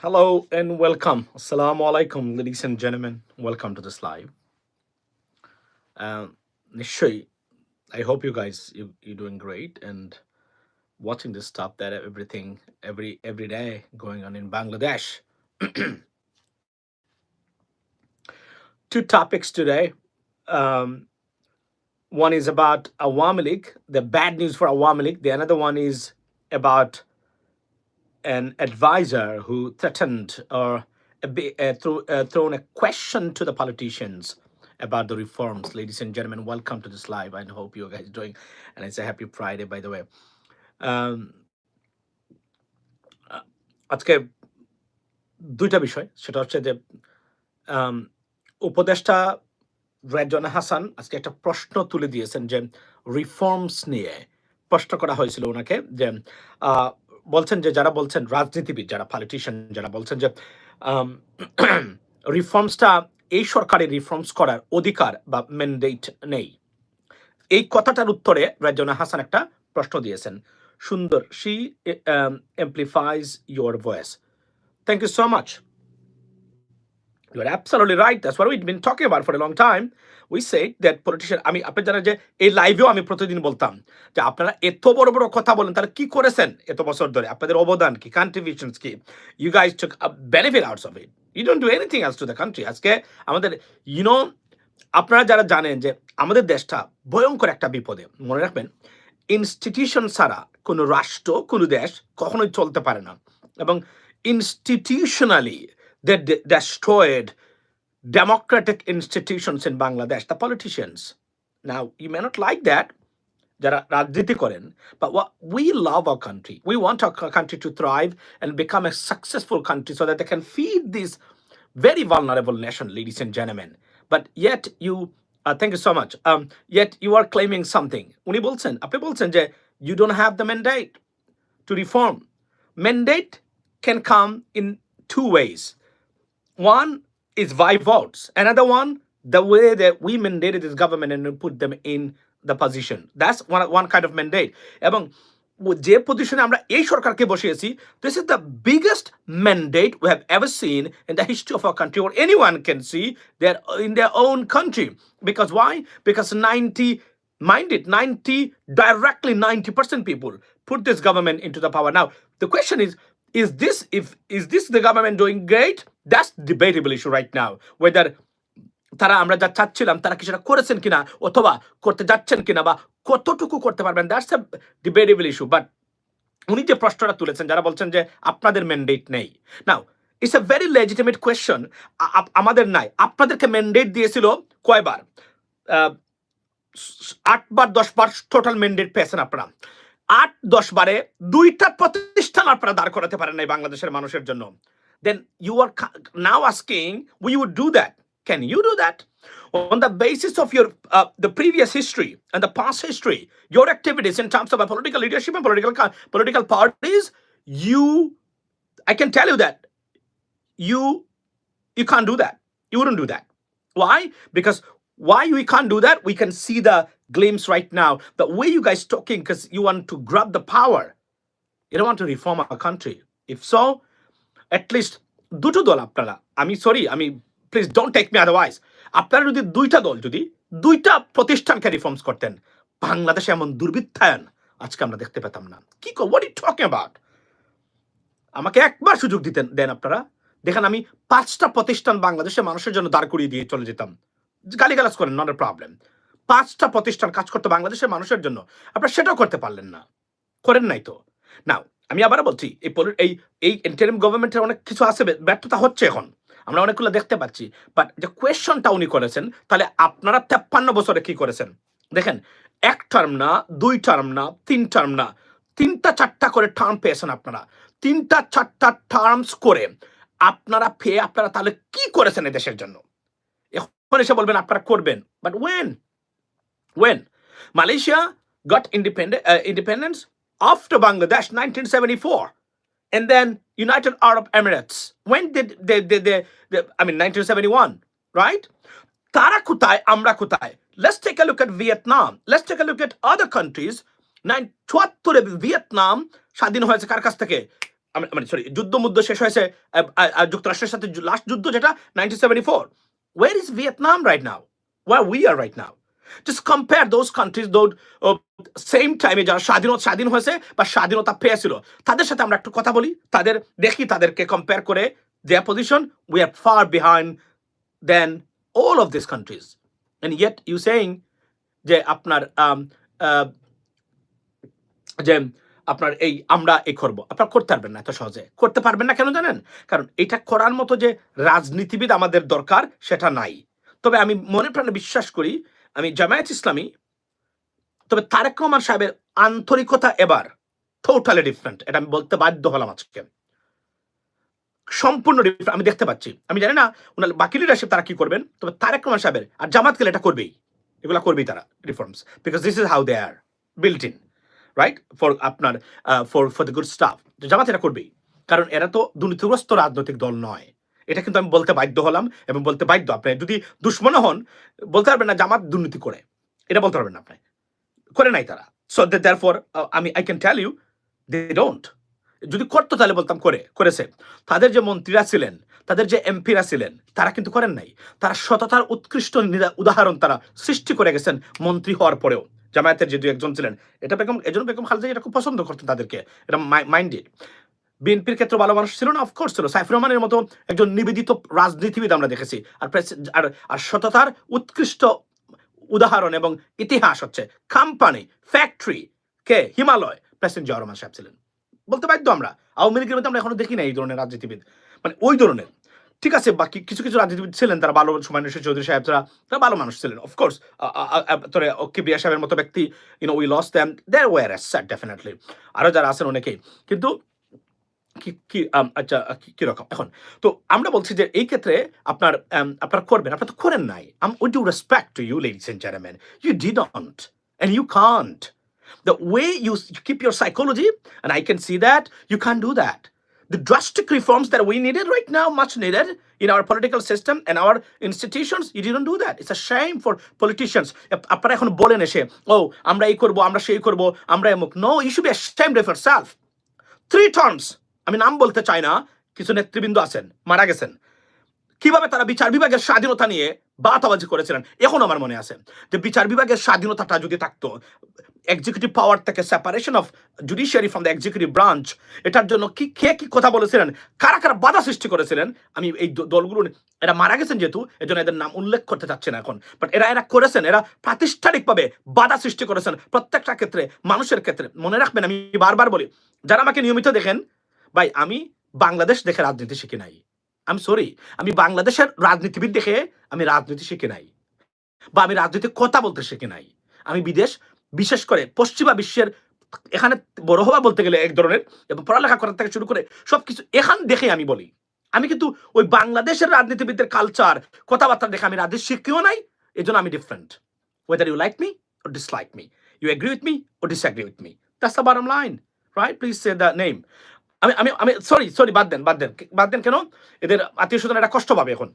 Hello and welcome. Assalamu alaikum, ladies and gentlemen. Welcome to this live. Um, I hope you guys you you're doing great and watching this stuff that everything every every day going on in Bangladesh. Two topics today. Um, one is about Awami League, the bad news for Awami League. The another one is about an advisor who threatened or a bit, uh, threw, uh, thrown a question to the politicians about the reforms. Ladies and gentlemen, welcome to this live. I hope you guys are doing, and it's a happy Friday, by the way. Um, আ- আজকে দুইটা বিষয় সেটা হচ্ছে যে আম, উপদেষ্টা রেজনা হাসান আজকে একটা প্রশ্ন তুলে দিয়েছেন যে রিফর্মস নিয়ে প্রশ্ন করা হয়েছিল ওনাকে যে আহ, বলছেন যে, যারা বলছেন রাজনীতিবিদ, যারা পলিটিশিয়ান যারা বলছেন যে রিফর্মসটা এই সরকারের রিফর্মস করার অধিকার বা ম্যান্ডেট নেই। এই কথাটার উত্তরে রাজনা হাসান একটা প্রশ্ন দিয়েছেন। সুন্দর she amplifies your voice thank you so much You are absolutely right. That's what we've been talking about for a long time. We said that politician, আমি আপনি জানেন যে এই লাইভেও আমি প্রতিদিন বলতাম যে আপনারা এত বড় বড় কথা বলেন তাহলে কি করেছেন এত বছর ধরে? আপনাদের অবদান কি? কন্ট্রিবিউশনস কি? You guys took benefit outs of it you don't do anything else to the country আজকে আমাদের ইউনো আপনারা যারা জানেন যে আমাদের দেশটা ভয়ঙ্কর একটা বিপদে মনে রাখবেন ইনস্টিটিউশন ছাড়া কোনো রাষ্ট্র কোনো দেশ কখনোই চলতে পারে না। এবং institutionally they de- destroyed democratic institutions in Bangladesh, the politicians. Now, you may not like that, যারা রাজনীতি করেন, but what we love our country. We want our co- country to thrive and become a successful country so that they can feed this very vulnerable nation, ladies and gentlemen. But yet you, uh, thank you so much. Um, yet you are claiming something. উনি বলছেন, আপনি বলছেন যে you don't have the mandate to reform. Mandate can come in two ways. One is by votes. Another one, the way that we mandated this government and put them in the position. That's one, one kind of mandate. এবং ও- যে পজিশনে আমরা এই সরকারকে বসিয়েছি this is the biggest mandate we have ever seen in the history of our country or anyone can see that in their own country because why because 90 mind it 90 directly 90% people put this government into the power now the question is is this, if, is this the government doing great? That's debatable issue right now, whether তারা আমরা যা চাচ্ছিলাম, তারা কি সেটা করেছেন কিনা, অথবা করতে যাচ্ছেন কিনা বা কতটুকু করতে পারবেন that's a debatable issue but উনি যে প্রশ্নটা তুলেছেন, যারা বলছেন যে আপনাদের ম্যান্ডেট নেই। Now it's a very legitimate question আমাদের নাই। আপনাদেরকে ম্যান্ডেট দিয়েছিল কয়বার? আটবার, দশবার টোটাল ম্যান্ডেট পেয়েছেন আপনারা। আট দশ বারে দুইটা প্রতিষ্ঠান আপনারা দাঁড় করাতে পারেন নাই বাংলাদেশের মানুষের জন্য then you are now asking we would do that can you do that on the basis of your uh, the previous history and the past history your activities in terms of a political leadership and political co- political parties you i can tell you that you you can't do that you wouldn't do that why because why we can't do that? We can see the glimpse right now. The way you guys talking because you want to grab the power. You don't want to reform our country. If so, at least দুটো দল আপনারা, আমি sorry আমি please don't take me otherwise আপনারা যদি দুইটা দল, যদি দুইটা প্রতিষ্ঠানকে রিফর্মস করতেন, বাংলাদেশে এমন দুর্বৃত্তায়ন আজকে আমরা দেখতে পেতাম না। কি হোয়াট ইউ টকিং অ্যাবাউট আমাকে একবার সুযোগ দিতেন, দেন আপনারা। দেখেন আমি পাঁচটা প্রতিষ্ঠান বাংলাদেশের মানুষের জন্য দাঁড় করিয়ে দিয়ে চলে যেতাম। গালিগালাজ করেন নট এ প্রবলেম পাঁচটা প্রতিষ্ঠান কাজ করতো বাংলাদেশের মানুষের জন্য। আপনারা সেটাও করতে পারলেন না। করেন নাই তো। নাও আমি আবার বলছি, এই এই এই ইন্টারিম গভর্নমেন্টের অনেক কিছু আছে ব্যর্থতা হচ্ছে এখন। আমরা অনেকগুলো দেখতে পাচ্ছি। বাট যে কোয়েশনটা উনি করেছেন, তাহলে আপনারা তেপ্পান্ন বছরে কি করেছেন? দেখেন, এক টার্ম না, দুই টার্ম না, তিন টার্ম না, তিনটা চারটা করে টার্ম পেয়েছেন আপনারা। তিনটা চারটা টার্মস করে আপনারা পেয়ে আপনারা তাহলে কি করেছেন এই দেশের জন্য? তখন এসে বলবেন আপনারা করবেন but when when Malaysia got independent independence after Bangladesh 1974 and then United Arab Emirates when did they, they, they, they I mean 1971 right তারা কোথায় আমরা কোথায় let's take a look at Vietnam let's take a look at other countries 74 Vietnam স্বাধীন হয়েছে কার কাছ থেকে মানে sorry যুদ্ধ মুদ্ধ শেষ হয়েছে যুক্তরাষ্ট্রের সাথে লাস্ট যুদ্ধ যেটা 1974 Where is Vietnam right now? Where we are right now? Just compare those countries, though, uh, same টাইমে যারা স্বাধীন স্বাধীন হয়েছে বা স্বাধীনতা পেয়েছিল তাদের সাথে আমরা একটু কথা বলি তাদের দেখি তাদেরকে কম্পেয়ার করে their position we are far behind than all of this countries and yet you saying যে আপনার um, uh, যে আপনার এই আমরা এই করব। আপনার করতে পারবেন না এত সহজে। করতে পারবেন না কেন জানেন? কারণ এটা করার মতো যে রাজনীতিবিদ আমাদের দরকার, সেটা নাই। তবে আমি মনে প্রাণে বিশ্বাস করি, আমি জামায়াত ইসলামী, তবে তারেক রহমান সাহেবের আন্তরিকতা এবার টোটালি ডিফারেন্ট এটা আমি বলতে বাধ্য হলাম আজকে। সম্পূর্ণ different। আমি দেখতে পাচ্ছি। আমি জানি না, ওনার বাকি লিডারশিপ তারা কি করবেন? তবে তারেক রহমান সাহেবের, আর জামাত গেলে এটা করবেই। এগুলা করবেই তারা reforms because this is how they are built in right for আপনার for for the good stuff Jamaat এটা করবেই। কারণ এরা তো দুর্নীতিগ্রস্ত রাজনৈতিক দল নয়। এটা কিন্তু আমি বলতে বাধ্য হলাম এবং বলতে বাধ্য আপনি যদি দুশ্মন হন, বলতে পারবেন না জামাত দুর্নীতি করে। এটা বলতে পারবেন না আপনি। করে নাই তারা। সো দ্যার ফর আমি I can tell you they don't যদি করতো তাহলে বলতাম করে, করেছে। তাদের যে মন্ত্রীরা ছিলেন, তাদের যে এমপিরা ছিলেন, তারা কিন্তু করেন নাই। তারা সততার উৎকৃষ্ট উদাহরণ তারা সৃষ্টি করে গেছেন মন্ত্রী হওয়ার পরেও। জামায়াতের যে দু একজন ছিলেন, এটা বেগম, এজন্য বেগম খালেদা এটা খুব পছন্দ করতেন তাদেরকে, এটা মাইন্ডেড বিএনপির ক্ষেত্রে ভালো মানুষ ছিল না অফকোর্স ছিল। সাইফুর রহমানের মতো একজন নিবেদিত রাজনীতিবিদ আমরা দেখেছি। আর আর আর সততার উৎকৃষ্ট উদাহরণ এবং ইতিহাস হচ্ছে কোম্পানি ফ্যাক্টরি কে হিমালয়, প্রেসিডেন্ট জিয়া রহমান সাহেব ছিলেন। বলতে বাধ্য আমরা। আওয়ামী লীগের মধ্যে আমরা এখনও দেখি না এই ধরনের রাজনীতিবিদ। মানে ওই ধরনের। ঠিক আছে বাকি কিছু কিছু রাজনীতিবিদ ছিলেন তারা ভালো সুমাইন চৌধুরী সাহেব তারা তারা ভালো মানুষ ছিলেন অফকোর্স তোরে কিবরিয়া সাহেবের মতো ব্যক্তি you know we lost them their war sir definitely আরও যারা আছেন অনেকেই কিন্তু কি কি আচ্ছা কীরকম এখন তো আমরা বলছি যে এই ক্ষেত্রে আপনার আপনার করবেন আপনার তো করেন নাই আম with due respect to you ladies and gentleman you didn't can't. The way you s- you keep your psychology, and I can see that, you can't do that. The drastic reforms that we needed right now, much needed in our political system and our institutions, you didn't do that. It's a shame for politicians. এমুক no you should be ashamed of yourself. Three terms আমি নাম বলতে চাই না কিছু নেতৃবৃন্দ আছেন মারা গেছেন কীভাবে তারা বিচার বিভাগের স্বাধীনতা নিয়ে বাতাবাজি করেছিলেন এখন আমার মনে আছে যে বিচার বিভাগের স্বাধীনতাটা যদি থাকতো এক্সিকিউটিভ পাওয়ার থেকে separation of judiciary from the executive branch এটার জন্য কি, কে কি কথা বলেছিলেন? কারা কারা বাধা সৃষ্টি করেছিলেন? আমি এই দলগুলো এরা মারা গেছেন যেহেতু, এজন্য এদের নাম উল্লেখ করতে চাচ্ছি না এখন। বাট এরা এরা করেছেন, এরা প্রাতিষ্ঠানিকভাবে বাধা সৃষ্টি করেছেন প্রত্যেকটা ক্ষেত্রে, মানুষের ক্ষেত্রে। মনে রাখবেন, আমি বারবার বলি, যারা আমাকে নিয়মিত দেখেন, ভাই, আমি বাংলাদেশ দেখে রাজনীতি শিখি নাই। আমি সরি আমি বাংলাদেশের রাজনীতিবিদ দেখে আমি রাজনীতি শিখি নাই। বা আমি রাজনীতির কথা বলতে শিখি নাই। আমি বিদেশ বিশেষ করে পশ্চিমা বিশ্বের এখানে বড় হওয়া বলতে গেলে এক ধরনের এবং পড়ালেখা করার থেকে শুরু করে সবকিছু এখান দেখে আমি বলি। আমি কিন্তু ওই বাংলাদেশের রাজনীতিবিদদের কালচার কথাবার্তা দেখে আমি রাজনীতি শিখিও নাই এই জন্য আমি different whether you like me or dislike me you agree with me or disagree with me that's the bottom line right please say the name আমি আমি আমি সরি সরি বাদ দেন বাদ দেন বাদ দেন কেন? এদের আত্মীয় স্বজন এটা কষ্ট পাবে এখন।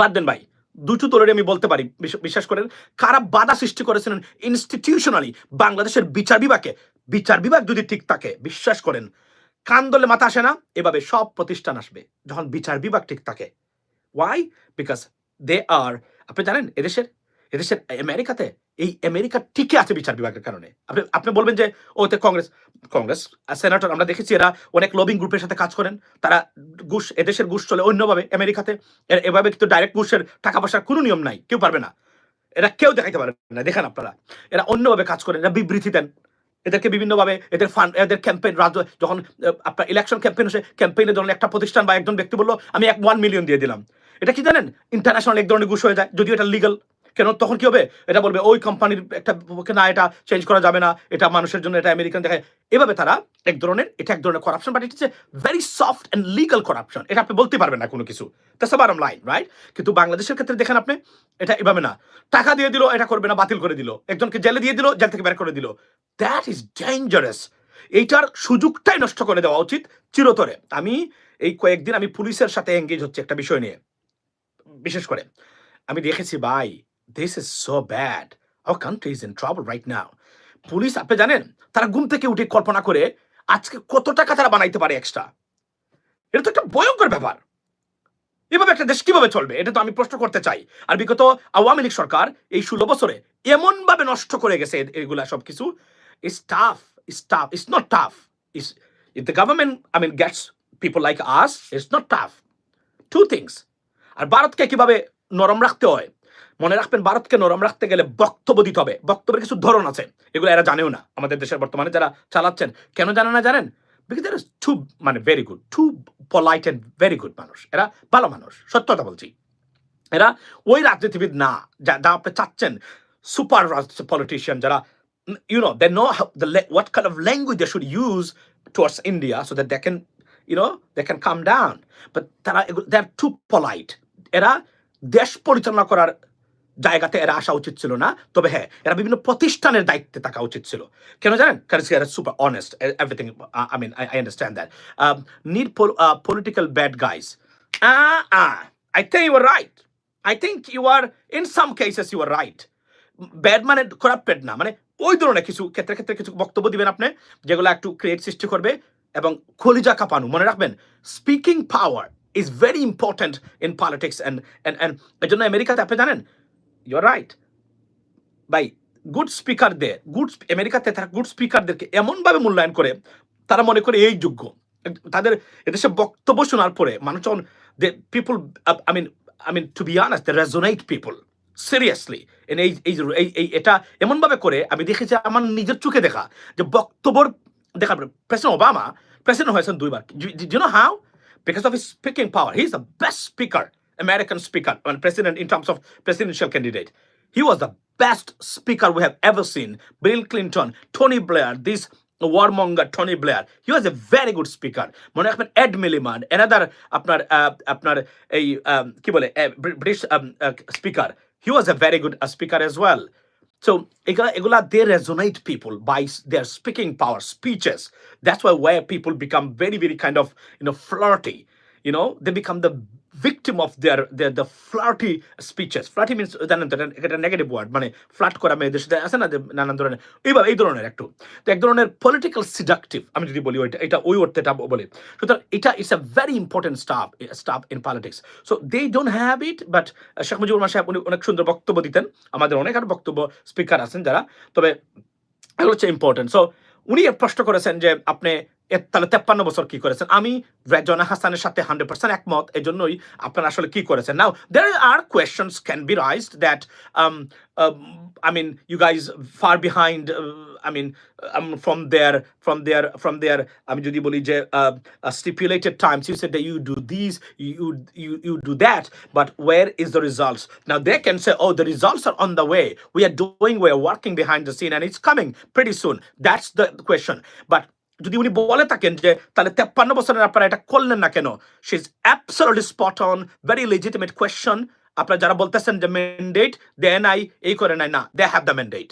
বাদ দেন ভাই। দুটো দলেরই আমি বলতে পারি বিশ্বাস করেন, কারা বাধা সৃষ্টি করেছিলেন ইনস্টিটিউশনালি বাংলাদেশের বিচার বিভাগে। বিচার বিভাগ যদি ঠিক থাকে, বিশ্বাস করেন, কান দলে মাথা আসে না, এভাবে সব প্রতিষ্ঠান আসবে, যখন বিচার বিভাগ ঠিক থাকে। ওয়াই বিকজ দে আর আপনি জানেন, এদেশের এদেশের আমেরিকাতে এই আমেরিকা ঠিকই আছে বিচার বিভাগের কারণে। আপনি আপনি বলবেন যে ওতে কংগ্রেস কংগ্রেস সেনেটর, আমরা দেখেছি এরা অনেক লবিং গ্রুপের সাথে কাজ করেন। তারা ঘুষ, এদেশের ঘুষ চলে অন্যভাবে আমেরিকাতে। এভাবে কিন্তু ডাইরেক্ট ঘুষের টাকা পয়সার কোনো নিয়ম নাই, কেউ পারবে না। এরা কেউ দেখাইতে পারবে না, দেখেন আপনারা। এরা অন্যভাবে কাজ করেন, এরা বিবৃতি দেন। এদেরকে বিভিন্নভাবে এদের ফান্ড এদের ক্যাম্পেইন রাজ্য যখন আপনার ইলেকশন ক্যাম্পেইন হচ্ছে ক্যাম্পেইনের ধরনের একটা প্রতিষ্ঠান বা একজন ব্যক্তি বলল, আমি এক ওয়ান মিলিয়ন দিয়ে দিলাম। এটা কি জানেন? ইন্টারন্যাশনাল এক ধরনের ঘুষ হয়ে যায়, যদিও এটা লিগাল কেন? তখন কি হবে? এটা বলবে, ওই কোম্পানির একটা পক্ষে না, এটা চেঞ্জ করা যাবে না। এটা মানুষের জন্য, এটা আমেরিকান দেখায়। এভাবে তারা এক ধরনের, এটা এক ধরনের corruption but it is very soft and legal corruption এটা আপনি বলতে পারবেন না কোনো কিছু। বারম লাইন রাইট কিন্তু বাংলাদেশের ক্ষেত্রে দেখেন আপনি, এটা এভাবে না। টাকা দিয়ে দিল, এটা করবে না, বাতিল করে দিল। একজনকে জেলে দিয়ে দিল, জেল থেকে বের করে দিল। দ্যাট ইজ ডেঞ্জারাস এইটার সুযোগটাই নষ্ট করে দেওয়া উচিত চিরতরে। আমি এই কয়েকদিন আমি পুলিশের সাথে এঙ্গেজ হচ্ছে একটা বিষয় নিয়ে। বিশেষ করে, আমি দেখেছি, ভাই this is so bad our country is in trouble right now police আপনি জানেন, তারা ঘুম থেকে উঠে কল্পনা করে আজকে কত টাকা তারা বানাইতে পারে এক্সট্রা এটা তো একটা ভয়ঙ্কর ব্যাপার। এভাবে একটা দেশ কীভাবে চলবে? এটা তো আমি প্রশ্ন করতে চাই। আর বিগত আওয়ামী লীগ সরকার এই ষোলো বছরে এমন ভাবে নষ্ট করে গেছে এগুলা সবকিছু। Is tough is tough is not tough is if the government I mean gets people like us it's not tough to things আর ভারতকে কীভাবে নরম রাখতে হয়? মনে রাখবেন, ভারতকে নরম রাখতে গেলে বক্তব্য দিতে হবে। বক্তব্যের কিছু ধরন আছে। এগুলো এরা জানেও না। আমাদের দেশের বর্তমানে যারা চালাচ্ছেন, কেন জানে না জানেন? বিকজ টু মানে very good too polite and very good মানুষ। এরা ভালো মানুষ, সত্যতা বলছি। এরা ওই রাজনীতিবিদ না, যা যা আপনি চাচ্ছেন সুপার পলিটিশিয়ান যারা you know they know what kind of language they should use towards India so that they can you know they can come down but তারা দে আর টু পলাইট এরা দেশ পরিচালনা করার জায়গাতে এরা আসা উচিত ছিল না। তবে হ্যাঁ এরা বিভিন্ন প্রতিষ্ঠানের দায়িত্বে থাকা উচিত ছিল। কেন জানেন? কারণ এরা super honest everything I mean I understand that need political bad guys I think you are right I think you are in some cases you are right bad মানে করাপ্টেড না। মানে ওই ধরনের কিছু ক্ষেত্রে ক্ষেত্রে কিছু বক্তব্য দিবেন আপনি, যেগুলো একটু ক্রিয়েট সৃষ্টি করবে এবং খলিজা কাঁপানো। মনে রাখবেন speaking power is very important in politics and and and এর জন্য আমেরিকাতে আপনি জানেন ইউর রাইট বাই গুড স্পিকারদের গুড আমেরিকাতে তারা গুড স্পিকারদেরকে এমনভাবে মূল্যায়ন করে তারা মনে করে এই যোগ্য। তাদের এদেশে বক্তব্য শোনার পরে মানুষজন they people I mean I mean to be honest they resonate people seriously এই এই এই এটা এমনভাবে করে আমি দেখেছি আমার নিজের চোখে দেখা যে বক্তব্যর দেখা প্রেসিডেন্ট ওবামা প্রেসিডেন্ট হয়েছেন দুইবার। You know how of of his speaking power. He's the best speaker, American speaker, and president in terms of presidential candidate. He was the best speaker we have ever seen. Bill Clinton, Tony Blair, this warmonger Tony Blair. He was a very good speaker. মনে রাখবেন add মিলিমান another আপনার আহ, আপনার এই আহ, কি বলে British speaker he was a very good speaker as well. So এগুলা এগুলা they resonate people by s- their speaking power, speeches. That's why where people become very, very kind of you know flirty. You know, they become the victim of their their, the flirty speeches. Flirty means জানেন তো, এটা- এটা negative word মানে flirt করা মেয়েদের সাথে আছে না নানান ধরনের। এইভাবে এই ধরনের একটু। তো এক ধরনের পলিটিক্যাল সিডাকটিভ আমি যদি বলি ওইটা এটা ওই অর্থেটা বলে। সুতরাং এটা it's a very important stuff stuff in politics so they don't have it but Sheikh Mujibur Rahman Saheb, উনি অনেক সুন্দর বক্তব্য দিতেন। আমাদের অনেক আর বক্তব্য স্পিকার আছেন যারা। তবে এগুলো হচ্ছে ইম্পর্টেন্ট সো উনি প্রশ্ন করেছেন যে আপনি তাহলে তেপ্পান্ন বছর কি করেছেন আমি রেজনা হাসানের সাথে হান্ড্রেড পার্সেন্ট একমত এই জন্যই আপনারা আসলে কি করেছেন now there are questions can be raised that I mean you guys far behind I mean from there from there from there আমি যদি বলি যে you said that you do these you you you do that but where is the results now they can say oh the results are on the way we are doing we are working behind the scene and it's coming pretty soon that's the question but যদি উনি বলে থাকেন যে তাহলে তেপ্পান্ন বছরের আপনারা এটা করলেন না কেন she is absolutely spot on very legitimate question আপনারা যারা বলতেছেন যে ম্যান্ডেট দেন আই এই করে নাই না they have the mandate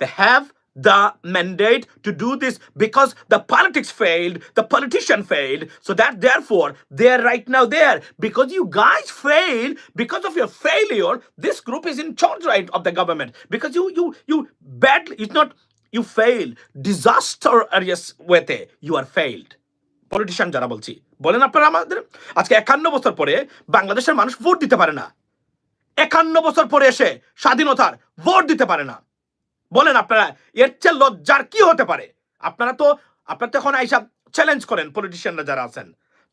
they have the mandate to do this because the politics failed, the politician failed. So that therefore they're right now there because you guys failed because of your failure. This group is in charge right of the government because you you you badly. It's not failed. Disaster areas where you are failed. Politician যারা বলছি, বলেন আপনারা আমাদের, আজকে একান্ন বছর পরে বাংলাদেশের মানুষ ভোট দিতে পারে না। একান্ন বছর পরে এসে স্বাধীনতার ভোট দিতে পারে না। বলেন আপনারা, এর চেয়ে লজ্জার কি হতে পারে? আপনারা তো আপনারা তো এখন এইসব চ্যালেঞ্জ করেন পলিটিশিয়ানরা যারা আছেন।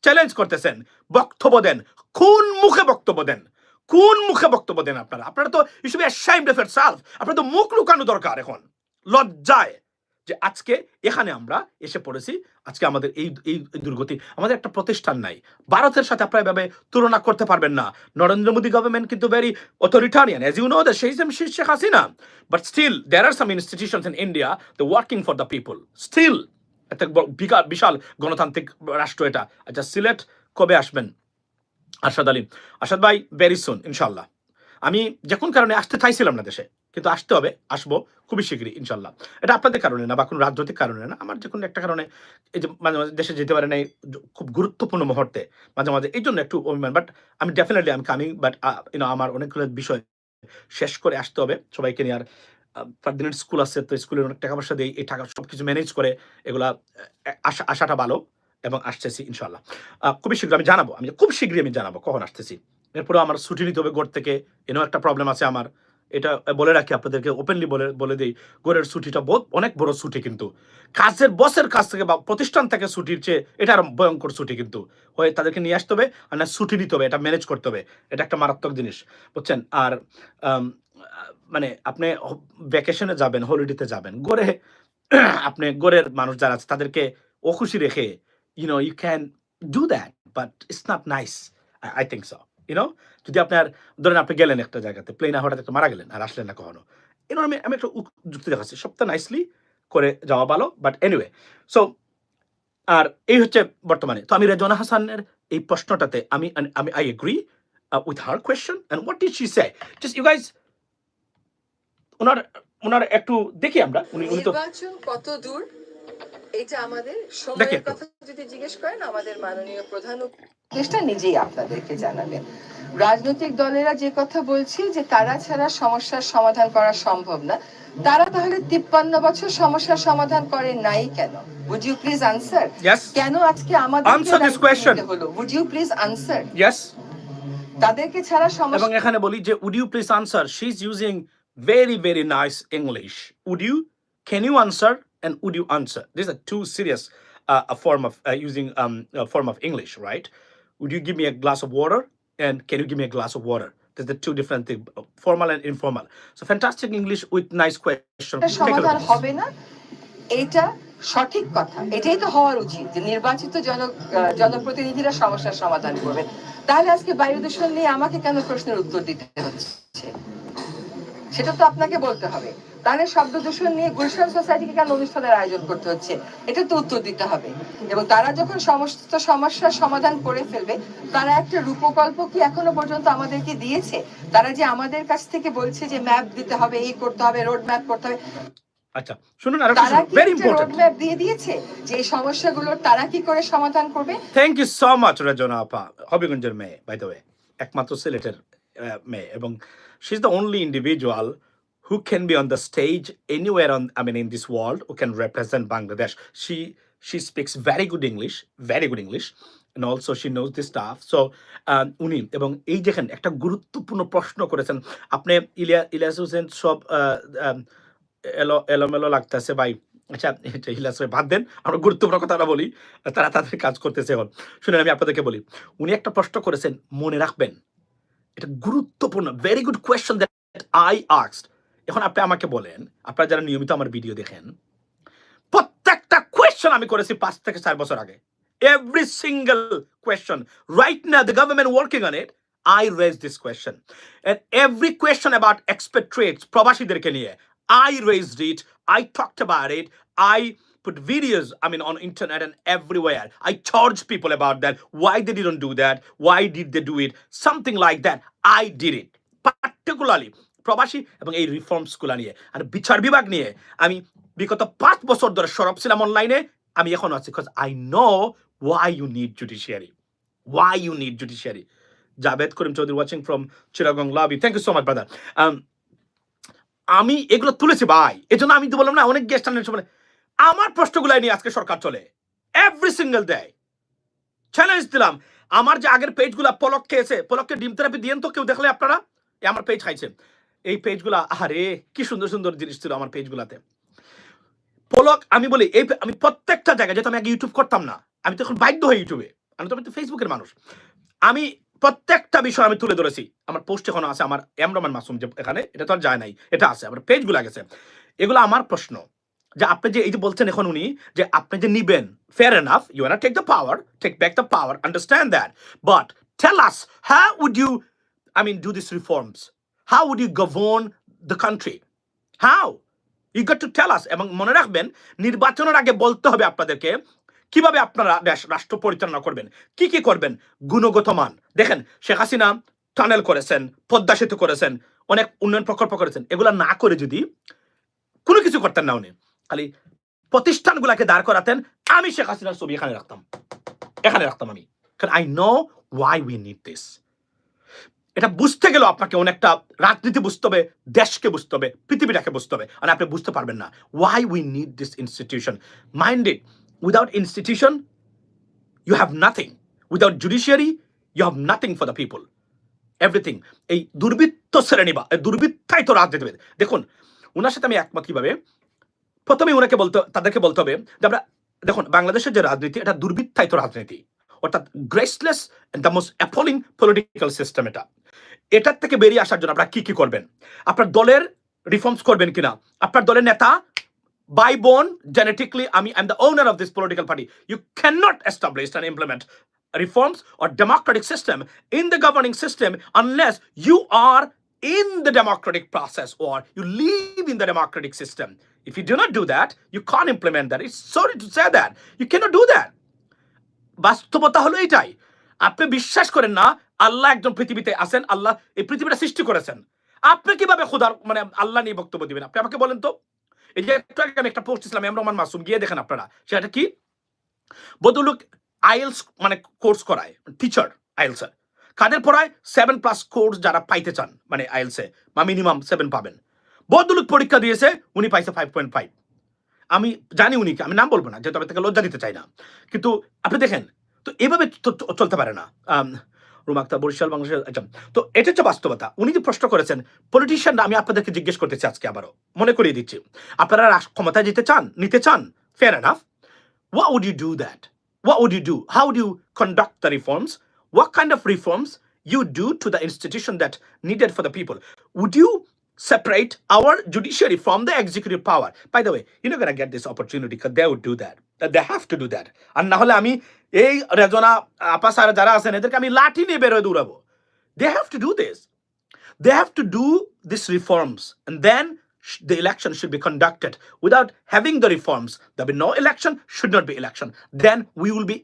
চ্যালেঞ্জ করতেছেন। বক্তব্য দেন। কোন মুখে বক্তব্য দেন? কোন মুখে বক্তব্য দেন আপনারা? আপনারা তো ইসবে অ্যাসাইমড অফ সেলফ আপনারা তো মুখ লুকানো দরকার এখন। লজ্জায় যে আজকে এখানে আমরা এসে পড়েছি। আজকে আমাদের এই এই দুর্গতি আমাদের একটা প্রতিষ্ঠান নাই। ভারতের সাথে আপনারা এভাবে তুলনা করতে পারবেন না। নরেন্দ্র মোদী গভর্নমেন্ট কিন্তু very authoritarian as you know the সেই same Sheikh Hasina but still there are some institutions in India the working for the people still একটা বিশাল গণতান্ত্রিক রাষ্ট্র এটা। আচ্ছা সিলেট কবে আসবেন? আরশাদ আলী। আরশাদ ভাই ভেরি সুন ইনশাল্লাহ আমি যে কোন কারণে আসতে চাইছিলাম না দেশে কিন্তু আসতে হবে, আসব খুবই শীঘ্রই ইনশাল্লাহ। এটা আপনাদের কারণে না, বা কোনো রাজনৈতিক কারণে না, আমার যে কোনো একটা কারণে এই যে মাঝে মাঝে দেশে যেতে পারে নাই খুব গুরুত্বপূর্ণ মুহূর্তে মাঝে মাঝে এই জন্য একটু অভিমান বাট আমি ডেফিনেটলি আমি কামিং বাট ইউনো আমার অনেকগুলো বিষয় শেষ করে আসতে হবে। সবাইকে নিয়ে আর ফার্দিনের স্কুল আছে, তো স্কুলের অনেক টাকা পয়সা দেই, এই টাকা সব কিছু ম্যানেজ করে এগুলা আসা আসাটা ভালো এবং আসতেছি, ইনশাল্লাহ। খুবই শীঘ্র আমি জানাব, আমি খুব শীঘ্রই আমি জানাব কখন আসতেছি। এরপরে আমার ছুটি নিতে হবে গড় থেকে এনেও একটা প্রবলেম আছে আমার। এটা বলে রাখি, আপনাদেরকে ওপেনলি বলে বলে দিই গড়ের ছুটিটা বহুত, অনেক বড় ছুটি কিন্তু। কাজের বসের কাছ থেকে বা প্রতিষ্ঠান থেকে ছুটির চেয়ে এটা আরও ভয়ঙ্কর ছুটি কিন্তু। হয় তাদেরকে নিয়ে আসতে হবে, আর না ছুটি নিতে হবে, এটা ম্যানেজ করতে হবে। এটা একটা মারাত্মক জিনিস, বুঝছেন? আর মানে আপনি ভ্যাকেশনে যাবেন হলিডেতে যাবেন গড়ে আপনি গড়ের মানুষ যারা আছে, তাদেরকে অখুশি রেখে you know you can do that but it's not nice I think so you know যদি আপনার ধরেন আপনি গেলেন একটা জায়গাতে প্লেনে হঠাৎ একটা মারা গেলেন আর আসলেন না কখনো। এনো আমি আমি একটা যুক্তি দেখাচ্ছি সবটা নাইসলি করে যাওয়া ভালো বাট এনিওয়ে সো আর এই হচ্ছে বর্তমানে। তো আমি রেজওয়ানা হাসানের এই প্রশ্নটাতে আমি আমি I agree with her question and what did she say just you guys ওনার ওনার একটু দেখি আমরা উনি উনি তো নির্বাচন কত দূর? এটা আমাদের সময়ের কথা যদি জিজ্ঞেস করেন আমাদের মাননীয় প্রধান উপদেষ্টা নিজেই আপনাদেরকে জানাবেন। রাজনৈতিক দলেরা যে কথা বলছি যে তারা ছাড়া সমস্যার সমাধান করা সম্ভব না তারা তাহলে তিপ্পান্ন বছর সমস্যার সমাধান করে নাই কেন? উড ইউ প্লিজ আনসার কেন আজকে আমাদের Answer this question. হলো? উড ইউ প্লিজ আনসার তাদেরকে ছাড়া সমস্যা এবং এখানে বলি যে would you please answer she is using very very nice English would you can you answer and would you answer this are too serious a form of uh, using um, a form of English, right? Would you give me a glass of water? And can you give me a glass of water? There's the two different things, formal and informal. So fantastic English with nice question. সমাধান হবে না এটা সঠিক কথা এটাই তো হওয়ার উচিত যে নির্বাচিত জন জনপ্রতিনিধিরা সমস্যার সমাধান করবেন তাহলে আজকে বায়ু দূষণ নিয়ে আমাকে কেন প্রশ্নের উত্তর দিতে হচ্ছে সেটা তো আপনাকে বলতে হবে তাহলে শব্দ দূষণ নিয়ে গুলশান সোসাইটিকে কেন অনুষ্ঠানের আয়োজন করতে হচ্ছে? এটা তো উত্তর দিতে হবে। এবং তারা যখন সমস্ত সমস্যার সমাধান করে ফেলবে তারা একটা রূপকল্প কি এখনও পর্যন্ত আমাদেরকে দিয়েছে? তারা যে আমাদের কাছ থেকে বলছে যে ম্যাপ দিতে হবে এই করতে হবে রোড ম্যাপ করতে হবে। আচ্ছা শুনুন আর তারা ভেরি ইম্পর্টেন্ট ম্যাপ দিয়ে দিয়েছে যে সমস্যাগুলোর তারা কি করে সমাধান করবে? Thank you so much Rajna আপা হবিগঞ্জের মেয়ে বাই দ্য ওয়ে একমাত্র সিলেটের মেয়ে এবং she is the only individual who can be on the stage anywhere on I mean in this world who can represent Bangladesh. She she speaks very good English, very good English, and also she knows this stuff. So um, উনি এবং এই যেখানে একটা গুরুত্বপূর্ণ প্রশ্ন করেছেন আপনি Ilya Ilias Hossain আম, এলো এলোমেলো লাগতেছে ভাই আচ্ছা ইলিয়াস ভাই বাদ দেন আমরা গুরুত্বপূর্ণ কথাটা বলি তারা তাদের কাজ করতেছে এখন শুনেন আমি আপনাদেরকে বলি উনি একটা প্রশ্ন করেছেন মনে রাখবেন এটা গুরুত্বপূর্ণ very good question that I asked এখন আপনি আমাকে বলেন, আপনারা যারা নিয়মিত আমার ভিডিও দেখেন, প্রত্যেকটা কোয়েশ্চন আমি করেছি পাঁচ থেকে চার বছর আগে। এভরি সিঙ্গেল কোয়েশ্চন রাইট না the government working on it I raise this and every question about expatriates প্রবাসীদেরকে নিয়ে I raised it I talked about it I put videos, i mean, on internet and everywhere. I charged people about that. Why they didn't do that? Why did they do it? Something like that. I did it. Particularly প্রবাসী এবং এই রিফর্মসগুলো নিয়ে আর বিচার বিভাগ নিয়ে আমি বিগত পাঁচ বছর ধরে সরব ছিলাম অনলাইনে আমি এখন আছি। Because I know why you need judiciary why you need judiciary Javed Karim Chowdhury watching from Chittagong লাভি thank you so much brother আমি এগুলো তুলেছি, ভাই। এজন্য আমি তো বললাম না, অনেক গেস্ট বলে। আমার প্রশ্নগুলো নিয়ে আজকে সরকার চলে। এভরি সিঙ্গেল ডে চ্যালেঞ্জ দিলাম। আমার যে আগের পেজগুলা পলক খেয়েছে, পলককে ডিম থেরাপি দিয়েন তো কেউ দেখলে আপনারা? আমার পেজ খাইছে। এই পেজগুলা আরে কি সুন্দর সুন্দর জিনিস ছিল আমার পেজগুলাতে। পলক, আমি বলি, এই আমি প্রত্যেকটা জায়গায়, যেহেতু আমি আগে ইউটিউব করতাম না, আমি তো এখন বাধ্য হই ইউটিউবে আমি তো আমি তো ফেসবুকের মানুষ। আমি প্রত্যেকটা বিষয় আমি তুলে ধরেছি। আমার পোস্ট এখনও আছে, আমার এম রহমান মাসুম যে এখানে, এটা তো আর যায় নাই, এটা আছে, আমার পেজগুলো গেছে। এগুলো আমার প্রশ্ন, যে আপনি যে এই যে বলছেন এখন উনি, যে আপনি যে নিবেন fair enough you are take the power take back the power understand that but tell us how would you I mean do this reforms how would you govern the country how you got to tell us এবং মনে রাখবেন, নির্বাচনের আগে বলতে হবে আপনাদেরকে, কীভাবে আপনারা রাষ্ট্র পরিচালনা করবেন? কি কি করবেন? গুণগত মান। দেখেন, শেখ হাসিনা টানেল করেছেন, পদ্মা সেতু করেছেন, অনেক উন্নয়ন প্রকল্প করেছেন। এগুলা না করে যদি কোনো কিছু করতেন না উনি। খালি প্রতিষ্ঠানগুলাকে দাঁড় করাতেন, আমি শেখ হাসিনার ছবি এখানে রাখতাম। এখানে রাখতাম আমি। কারণ I know why we need this এটা বুঝতে গেলেও আপনাকে অনেকটা রাজনীতি বুঝতে হবে, দেশকে বুঝতে হবে, পৃথিবীটাকে বুঝতে হবে, আর আপনি বুঝতে পারবেন না। Why we need this institution mind it without institution you have nothing without judiciary you have nothing for the people everything এই দুর্বৃত্ত শ্রেণি বা দুর্বৃত্তাই তো রাজনীতিবিদ। দেখুন ওনার সাথে আমি একমত কীভাবে? প্রথমে ওনাকে বলতে, তাদেরকে বলতে হবে যে আমরা, দেখুন, বাংলাদেশের যে রাজনীতি, এটা দুর্বৃত্তায়িত রাজনীতি। অর্থাৎ graceless the most appalling political system এটা। এটার থেকে বেরিয়ে আসার জন্য আপনারা কি কি করবেন? আপনার দলের রিফর্মস করবেন কিনা? আপনার দলের নেতা বাই বোন জেনেটিকলি আমি I am the owner of this political party you can not establish and implement reforms or democratic system in the governing system unless you are in the democratic process or you live in the democratic system if you do not do that you can't implement that it's sorry to say that you can do that বাস্তবতা হলো এটাই। আপনি বিশ্বাস করেন না আল্লাহ একজন পৃথিবীতে আছেন আল্লাহ এই পৃথিবীটা সৃষ্টি করেছেন। আপনি কীভাবে খোদার মানে আল্লাহ নিয়ে বক্তব্য দিবেন? আপনি আমাকে বলেন তো। এই যে একটু আগে আমি একটা পোস্ট ইসলাম এম রহমান মাসুম গিয়ে দেখেন আপনারা। সেটা কি? বদলুক আইএলস মানে কোর্স করায় টিচার আইএলস কাদের পড়ায়? সেভেন প্লাস কোর্স যারা পাইতে চান মানে আইএলসে বা মিনিমাম সেভেন পাবেন। বদলুক পরীক্ষা দিয়েছে উনি পাইছে ফাইভ পয়েন্ট ফাইভ আমি জানি উনি কি, আমি নাম বলব না যেহেতু আমি তাকে লজ্জা দিতে চাই না। কিন্তু আপনি দেখেন তো এভাবে চলতে পারে না। আম, রুম বরিশাল বাংলাদেশের আচ্ছা তো এটা হচ্ছে বাস্তবতা উনি যে প্রশ্ন করেছেন পলিটিশিয়ানরা আমি আপনাদেরকে জিজ্ঞেস করতে আজকে আবারও মনে করিয়ে দিচ্ছি আপনারা ক্ষমতায় যেতে চান নিতে চান fair enough what would you do that what would you do how would you conduct the reforms what kind of reforms you do to the institution that needed for the people would you separate our judiciary from the executive power by the way you're not going to get this opportunity because they would do that That they have to do that আর না হলে আমি এই রেজনা আপা sir যারা আছেন এদেরকে আমি লাঠি নিয়ে বেরোয় দৌড়াবো they have to do this they have to do these reforms and then sh- the election should be conducted without having the reforms there'll be no election should not be election then we will be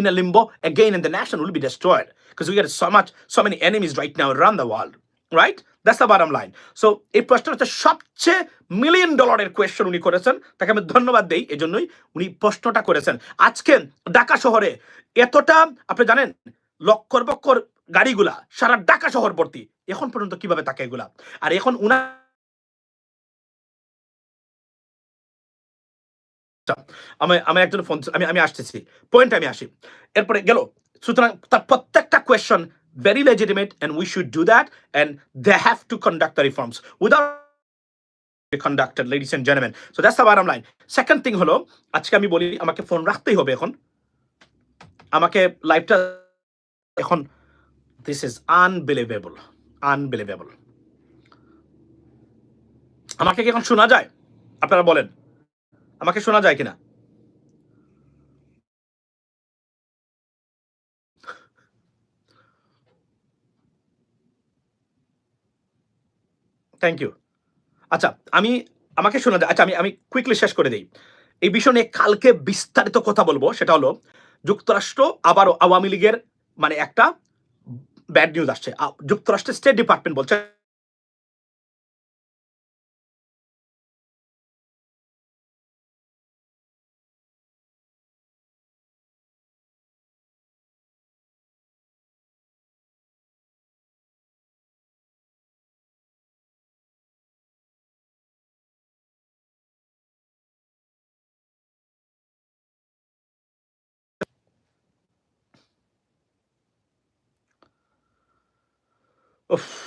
in a limbo again and the nation will be destroyed because we got so much so many enemies right now around the world right That's the bottom line. So, এই প্রশ্নটা হচ্ছে সবচেয়ে million ডলারের question উনি করেছেন। তাকে আমি ধন্যবাদ দেই, এজন্যই উনি প্রশ্নটা করেছেন। আজকে ঢাকা শহরে এতটা, আপনি জানেন লক্ষর বক্ষর গাড়িগুলা, সারা ঢাকা শহর ভর্তি। এখন পর্যন্ত কীভাবে থাকে এগুলা? আর এখন উনা আমি আমি একজন ফোন আমি আমি আসতেছি। পয়েন্ট আমি আসি। এরপরে গেল। সুতরাং তার প্রত্যেকটা question very legitimate and we should do that and they have to conduct the reforms without conducted, ladies and gentlemen. So that's the bottom line. Second thing হলো, আজকে আমি বলি, আমাকে ফোন রাখতেই হবে এখন। আমাকে লাইফটা এখন দিস ইজ আনবিলিভেবল আনবিলিভেবল আমাকে কি এখন শোনা যায়? আপনারা বলেন। আমাকে শোনা যায় কিনা? থ্যাংক ইউ আচ্ছা আমি আমাকে শোনা যায় আচ্ছা আমি আমি কুইকলি শেষ করে দিই। এই বিষয় নিয়ে কালকে বিস্তারিত কথা বলব, সেটা হলো যুক্তরাষ্ট্র, আবারও আওয়ামী লীগের মানে একটা ব্যাড নিউজ আসছে। যুক্তরাষ্ট্রের স্টেট ডিপার্টমেন্ট বলছে Oof.